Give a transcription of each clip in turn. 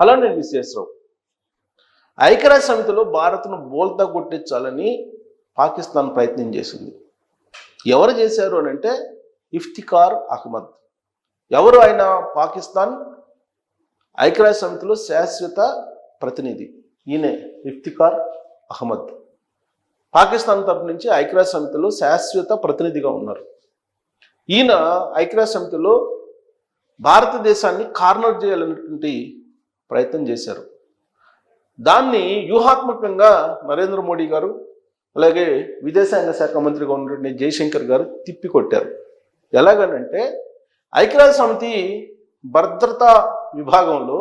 Hello నేను విశ్వేశ్వరావు ఐక్యరాజ్య సమితిలో భారత్ను బోల్తా కొట్టించాలని పాకిస్తాన్ ప్రయత్నం చేసింది. ఎవరు చేశారు అని అంటే ఇఫ్తికార్ అహ్మద్. ఎవరు ఆయన? పాకిస్తాన్ ఐక్యరాజ్య సమితిలో శాశ్వత ప్రతినిధి. ఈయనే ఇఫ్తికార్ అహ్మద్. పాకిస్తాన్ తరపు నుంచి ఐక్యరాజ్య సమితిలో శాశ్వత ప్రతినిధిగా ఉన్నారు. ఈయన ఐక్యరాజ్య సమితిలో భారతదేశాన్ని కార్నర్ చేయాలనేటువంటి ప్రయత్నం చేశారు. దాన్ని వ్యూహాత్మకంగా నరేంద్ర మోడీ గారు అలాగే విదేశాంగ శాఖ మంత్రిగా ఉన్నటువంటి జయశంకర్ గారు తిప్పికొట్టారు. ఎలాగనంటే ఐక్యరాజ్య సమితి భద్రతా విభాగంలో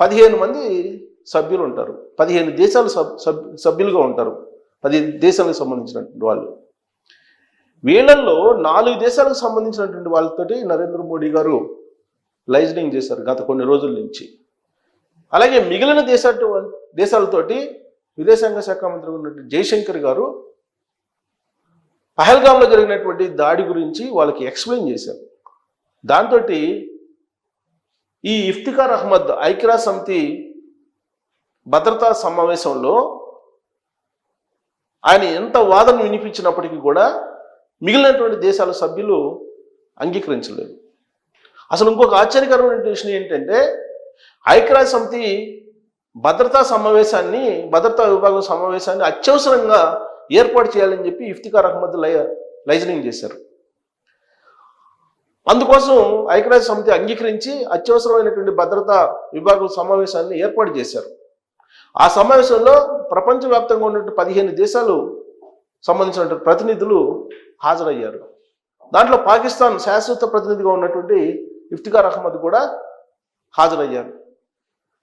పదిహేను మంది సభ్యులు ఉంటారు. పదిహేను దేశాలు సబ్ సభ్యులుగా ఉంటారు. పదిహేను దేశాలకు సంబంధించినటువంటి వాళ్ళు. వీళ్ళల్లో నాలుగు దేశాలకు సంబంధించినటువంటి వాళ్ళతోటి నరేంద్ర మోడీ గారు లైజనింగ్ చేశారు గత కొన్ని రోజుల నుంచి. అలాగే మిగిలిన దేశ దేశాలతోటి విదేశాంగ శాఖ మంత్రి ఉన్నటువంటి జయశంకర్ గారు పహల్గామ్లో జరిగినటువంటి దాడి గురించి వాళ్ళకి ఎక్స్ప్లెయిన్ చేశారు. దాంతో ఈ ఇఫ్తికార్ అహ్మద్ ఐక్యరాజ్య సమితి భద్రతా సమావేశంలో ఆయన ఎంత వాదన వినిపించినప్పటికీ కూడా మిగిలినటువంటి దేశాల సభ్యులు అంగీకరించలేదు. అసలు ఇంకొక ఆశ్చర్యకరమైన విషయం ఏంటంటే ఐక్యరాజ్య సమితి భద్రతా సమావేశాన్ని భద్రతా విభాగం సమావేశాన్ని అత్యవసరంగా ఏర్పాటు చేయాలని చెప్పి ఇఫ్తికార్ అహ్మద్ లై లైజనింగ్ చేశారు. అందుకోసం ఐక్యరాజ్య సమితి అంగీకరించి అత్యవసరమైనటువంటి భద్రతా విభాగం సమావేశాన్ని ఏర్పాటు చేశారు. ఆ సమావేశంలో ప్రపంచవ్యాప్తంగా ఉన్నటువంటి పదిహేను దేశాలు సంబంధించినటువంటి ప్రతినిధులు హాజరయ్యారు. దాంట్లో పాకిస్తాన్ శాశ్వత ప్రతినిధిగా ఉన్నటువంటి ఇఫ్తికార్ అహ్మద్ కూడా హాజరయ్యారు.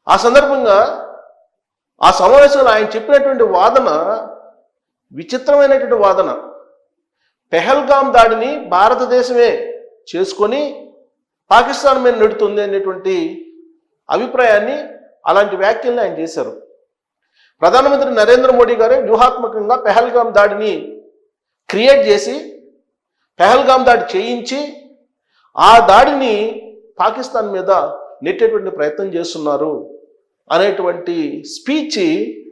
ఆ సందర్భంగా ఆ సమావేశంలో ఆయన చెప్పినటువంటి వాదన విచిత్రమైనటువంటి వాదన. పెహల్గాం దాడిని భారతదేశమే చేసుకొని పాకిస్తాన్ మీద నెడుతుంది అనేటువంటి అభిప్రాయాన్ని అలాంటి వ్యాఖ్యల్ని ఆయన చేశారు. ప్రధానమంత్రి నరేంద్ర మోడీ గారే వ్యూహాత్మకంగా పెహల్గాం దాడిని క్రియేట్ చేసి పెహల్గాం దాడి చేయించి ఆ దాడిని పాకిస్తాన్ మీద నెట్టేటువంటి ప్రయత్నం చేస్తున్నారు అనేటువంటి స్పీచ్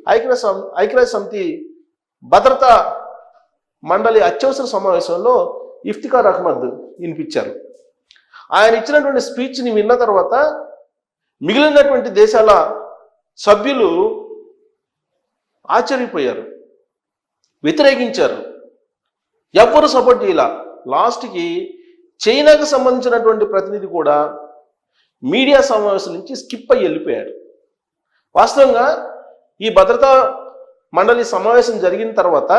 ఐక్యరాజ్య సం- ఐక్యరాజ్య సమితి భద్రతా మండలి అత్యవసర సమావేశంలో ఇఫ్తికార్ అహ్మద్ వినిపించారు. ఆయన ఇచ్చినటువంటి స్పీచ్ని విన్న తర్వాత మిగిలినటువంటి దేశాల సభ్యులు ఆశ్చర్యపోయారు వ్యతిరేకించారు. ఎవ్వరు సపోర్ట్ చేయాల. లాస్ట్కి చైనాకు సంబంధించినటువంటి ప్రతినిధి కూడా మీడియా సమావేశం నుంచి స్కిప్ అయ్యి వెళ్ళిపోయారు వాస్తవంగా ఈ భద్రతా మండలి సమావేశం జరిగిన తర్వాత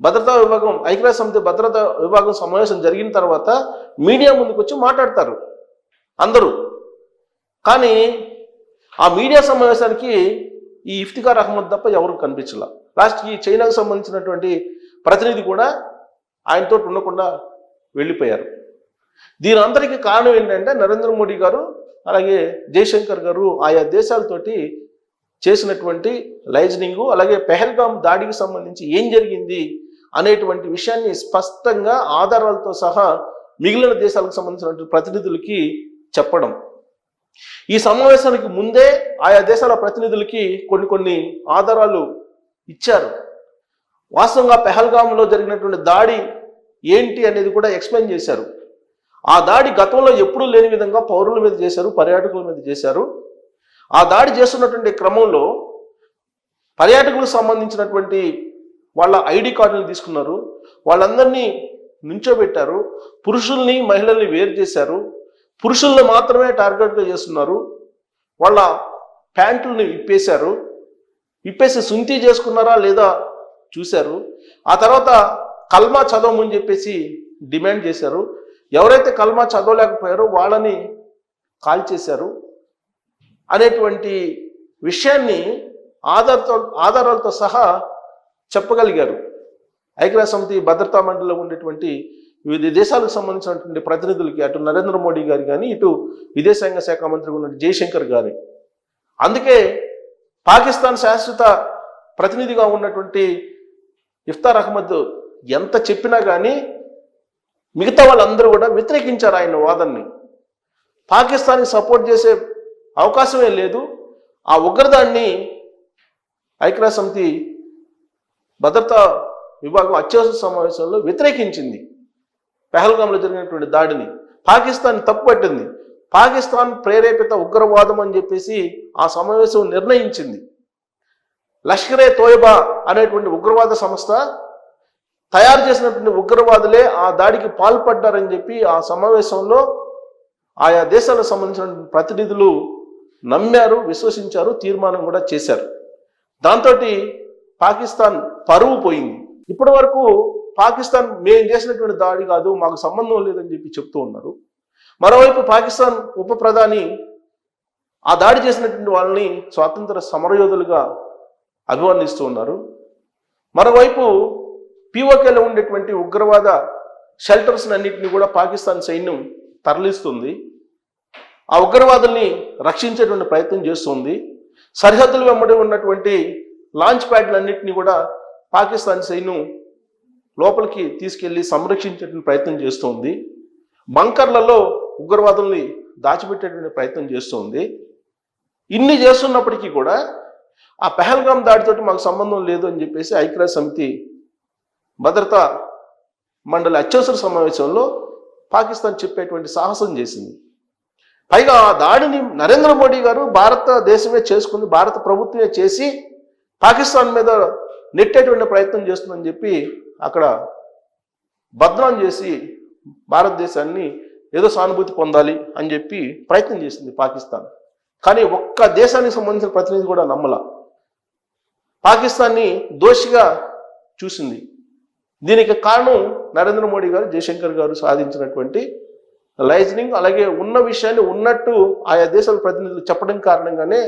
భద్రతా విభాగం ఐక్యరాజ్య సమితి భద్రతా విభాగం సమావేశం జరిగిన తర్వాత మీడియా ముందుకు వచ్చి మాట్లాడతారు అందరూ. కానీ ఆ మీడియా సమావేశానికి ఈ ఇఫ్తికార్ అహ్మద్ తప్ప ఎవరు కనిపించాల. లాస్ట్కి చైనాకు సంబంధించినటువంటి ప్రతినిధి కూడా ఆయనతో ఉండకుండా వెళ్ళిపోయారు. దీని అందరికీ కారణం ఏంటంటే నరేంద్ర మోడీ గారు అలాగే జయశంకర్ గారు ఆయా దేశాలతోటి చేసినటువంటి లైజనింగ్ అలాగే పెహల్గాం దాడికి సంబంధించి ఏం జరిగింది అనేటువంటి విషయాన్ని స్పష్టంగా ఆధారాలతో సహా మిగిలిన దేశాలకు సంబంధించినటువంటి ప్రతినిధులకి చెప్పడం. ఈ సమావేశానికి ముందే ఆయా దేశాల ప్రతినిధులకి కొన్ని కొన్ని ఆధారాలు ఇచ్చారు. వాస్తవంగా పెహల్గాంలో జరిగినటువంటి దాడి ఏంటి అనేది కూడా ఎక్స్ప్లెయిన్ చేశారు. ఆ దాడి గతంలో ఎప్పుడూ లేని విధంగా పౌరుల మీద చేశారు పర్యాటకుల మీద చేశారు. ఆ దాడి చేస్తున్నటువంటి క్రమంలో పర్యాటకులకు సంబంధించినటువంటి వాళ్ళ ఐడి కార్డులు తీసుకున్నారు. వాళ్ళందరినీ నుంచోబెట్టారు. పురుషుల్ని మహిళల్ని వేరు చేశారు. పురుషుల్ని మాత్రమే టార్గెట్గా చేస్తున్నారు. వాళ్ళ ప్యాంటుల్ని విప్పేశారు. విప్పేసి సుంతి చేసుకున్నారా లేదా చూశారు. ఆ తర్వాత కల్మా చదవమని చెప్పేసి డిమాండ్ చేశారు. ఎవరైతే కల్మా చదవలేకపోయారో వాళ్ళని కాల్చేశారు అనేటువంటి విషయాన్ని ఆధారతో ఆధారాలతో సహా చెప్పగలిగారు. ఐక్యరాజ్య సమితి భద్రతా మండలిలో ఉండేటువంటి వివిధ దేశాలకు సంబంధించినటువంటి ప్రతినిధులకి అటు నరేంద్ర మోడీ గారు కానీ ఇటు విదేశాంగ శాఖ మంత్రి ఉన్న జయశంకర్ గారి. అందుకే పాకిస్తాన్ శాశ్వత ప్రతినిధిగా ఉన్నటువంటి ఇఫ్తార్ అహ్మద్ ఎంత చెప్పినా కానీ మిగతా వాళ్ళందరూ కూడా వ్యతిరేకించారు ఆయన వాదనని. పాకిస్తాన్కి సపోర్ట్ చేసే అవకాశమే లేదు. ఆ ఉగ్రదాన్ని ఐక్యరాజ్య సమితి భద్రతా విభాగం అత్యవసర సమావేశంలో వ్యతిరేకించింది. పెహల్గాంలో జరిగినటువంటి దాడిని. పాకిస్తాన్ తప్పుపట్టింది. పాకిస్తాన్ ప్రేరేపిత ఉగ్రవాదం అని చెప్పేసి ఆ సమావేశం నిర్ణయించింది. లష్కరే తోయబా అనేటువంటి ఉగ్రవాద సంస్థ తయారు చేసినటువంటి ఉగ్రవాదులే ఆ దాడికి పాల్పడ్డారని చెప్పి ఆ సమావేశంలో ఆయా దేశాలకు సంబంధించిన ప్రతినిధులు నమ్మారు విశ్వసించారు తీర్మానం కూడా చేశారు. దాంతో పాకిస్తాన్ పరువు పోయింది. ఇప్పటి వరకు పాకిస్తాన్ మేము చేసినటువంటి దాడి కాదు మాకు సంబంధం లేదని చెప్పి చెప్తూ ఉన్నారు. మరోవైపు పాకిస్తాన్ ఉప ప్రధాని ఆ దాడి చేసినటువంటి వాళ్ళని స్వాతంత్ర సమరయోధులుగా అభివర్ణిస్తూ ఉన్నారు. మరోవైపు పీఓకేలో ఉండేటువంటి ఉగ్రవాద షెల్టర్స్ అన్నింటినీ కూడా పాకిస్తాన్ సైన్యం తరలిస్తుంది. ఆ ఉగ్రవాదుల్ని రక్షించేటువంటి ప్రయత్నం చేస్తుంది. సరిహద్దులు వెంబడి ఉన్నటువంటి లాంచ్ ప్యాడ్లన్నింటినీ కూడా పాకిస్తాన్ సైన్యం లోపలికి తీసుకెళ్ళి సంరక్షించేటువంటి ప్రయత్నం చేస్తుంది. బంకర్లలో ఉగ్రవాదుల్ని దాచిపెట్టేటువంటి ప్రయత్నం చేస్తుంది. ఇన్ని చేస్తున్నప్పటికీ కూడా ఆ పెహల్గాం దాడితోటి మాకు సంబంధం లేదు అని చెప్పేసి ఐక్యరాజ్య సమితి భద్రతా మండలి అత్యవసర సమావేశంలో పాకిస్తాన్ చెప్పేటువంటి సాహసం చేసింది. పైగా ఆ దాడిని నరేంద్ర మోడీ గారు భారతదేశమే చేసుకుంది భారత ప్రభుత్వమే చేసి పాకిస్తాన్ మీద నెట్టేటువంటి ప్రయత్నం చేస్తుందని చెప్పి అక్కడ బద్నాం చేసి భారతదేశాన్ని ఏదో సానుభూతి పొందాలి అని చెప్పి ప్రయత్నం చేసింది పాకిస్తాన్. కానీ ఒక్క దేశానికి సంబంధించిన ప్రతినిధి కూడా నమ్మల. పాకిస్తాన్ని దోషిగా చూసింది. దీనికి కారణం నరేంద్ర మోడీ గారు జయశంకర్ గారు సాధించినటువంటి లైజనింగ్ అలాగే ఉన్న విషయాన్ని ఉన్నట్టు ఆయా దేశాల ప్రతినిధులు చెప్పడం కారణంగానే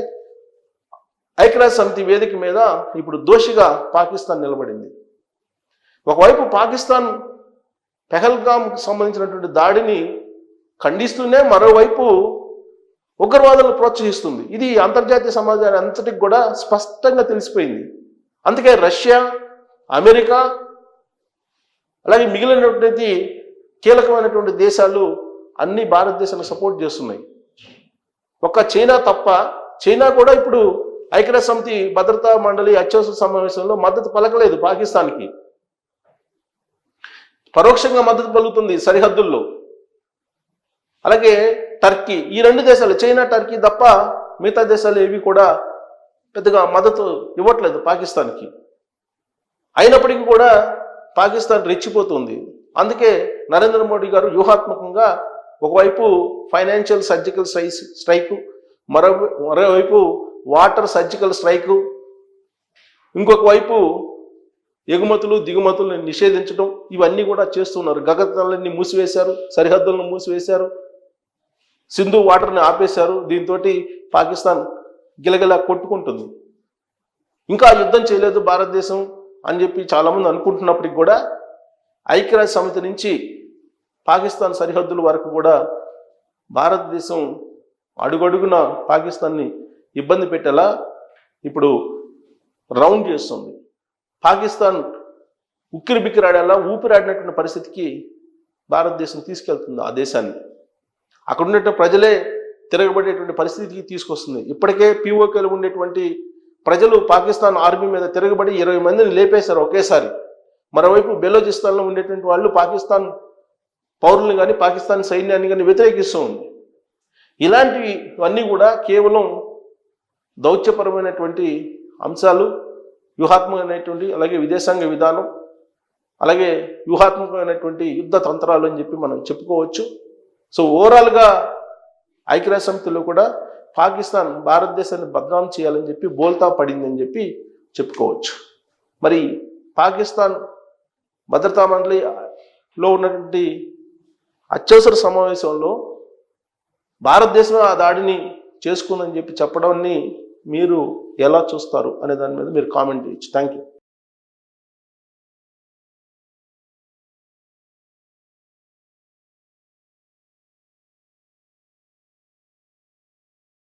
ఐక్యరాజ్య సమితి వేదిక మీద ఇప్పుడు దోషిగా పాకిస్తాన్ నిలబడింది. ఒకవైపు పాకిస్తాన్ పెహల్గామ్కి సంబంధించినటువంటి దాడిని ఖండిస్తూనే మరోవైపు ఉగ్రవాదులను ప్రోత్సహిస్తుంది. ఇది అంతర్జాతీయ సమాజాన్ని అంతటికి కూడా స్పష్టంగా తెలిసిపోయింది. అందుకే రష్యా అమెరికా అలాగే మిగిలినటువంటి కీలకమైనటువంటి దేశాలు అన్ని భారతదేశంలో సపోర్ట్ చేస్తున్నాయి. ఒక్క చైనా తప్ప చైనా కూడా ఇప్పుడు ఐక్యరాజ్య సమితి భద్రతా మండలి అత్యవసర సమావేశంలో మద్దతు పలకలేదు పాకిస్తాన్కి. పరోక్షంగా మద్దతు పలుకుతుంది సరిహద్దుల్లో. అలాగే టర్కీ ఈ రెండు దేశాలు చైనా టర్కీ తప్ప మిగతా దేశాలు ఏవి కూడా పెద్దగా మద్దతు ఇవ్వట్లేదు పాకిస్తాన్కి. అయినప్పటికీ కూడా పాకిస్తాన్ రెచ్చిపోతుంది. అందుకే నరేంద్ర మోడీ గారు వ్యూహాత్మకంగా ఒకవైపు ఫైనాన్షియల్ సర్జికల్ స్ట్రైస్ స్ట్రైక్ మరో మరోవైపు వాటర్ సర్జికల్ స్ట్రైకు ఇంకొక వైపు ఎగుమతులు దిగుమతులను నిషేధించడం ఇవన్నీ కూడా చేస్తున్నారు. గగతాలన్నీ మూసివేశారు సరిహద్దులను మూసివేశారు సింధు వాటర్ని ఆపేశారు. దీంతో పాకిస్తాన్ గిలగిలా కొట్టుకుంటుంది. ఇంకా యుద్ధం చేయలేదు భారతదేశం. అని చెప్పి చాలామంది అనుకుంటున్నప్పటికి కూడా ఐక్యరాజ్య సమితి నుంచి పాకిస్తాన్ సరిహద్దుల వరకు కూడా భారతదేశం అడుగడుగున పాకిస్తాన్ని ఇబ్బంది పెట్టేలా ఇప్పుడు రౌండ్ చేస్తుంది. పాకిస్తాన్ ఉక్కిరి బిక్కిరాడేలా ఊపిరాడినటువంటి పరిస్థితికి భారతదేశం తీసుకెళ్తుంది ఆ దేశాన్ని. అక్కడ ఉన్నటువంటి ప్రజలే తిరగబడేటువంటి పరిస్థితికి తీసుకొస్తుంది. ఇప్పటికే పీఓకేలు ఉండేటువంటి ప్రజలు పాకిస్తాన్ ఆర్మీ మీద తిరగబడి ఇరవై మందిని లేపేశారు ఒకేసారి. మరోవైపు బెలోచిస్తాన్లో ఉండేటువంటి వాళ్ళు పాకిస్తాన్ పౌరులను కానీ పాకిస్తాన్ సైన్యాన్ని కానీ వ్యతిరేకిస్తూ ఉంది. ఇలాంటివన్నీ కూడా కేవలం దౌత్యపరమైనటువంటి అంశాలు వ్యూహాత్మకమైనటువంటి అలాగే విదేశాంగ విధానం అలాగే వ్యూహాత్మకమైనటువంటి యుద్ధ తంత్రాలు అని చెప్పి మనం చెప్పుకోవచ్చు. సో ఓవరాల్గా ఐక్యరాజ్య సమితిలో కూడా పాకిస్తాన్ భారతదేశాన్ని బద్నాం చేయాలని చెప్పి బోల్తా పడిందని చెప్పి చెప్పుకోవచ్చు. మరి పాకిస్తాన్ భద్రతా మండలిలో ఉన్నటువంటి అత్యవసర సమావేశంలో భారతదేశం ఆ దాడిని చేసుకుందని చెప్పి చెప్పడాన్ని మీరు ఎలా చూస్తారు అనే దాని మీద మీరు కామెంట్ చేయొచ్చు. Thank you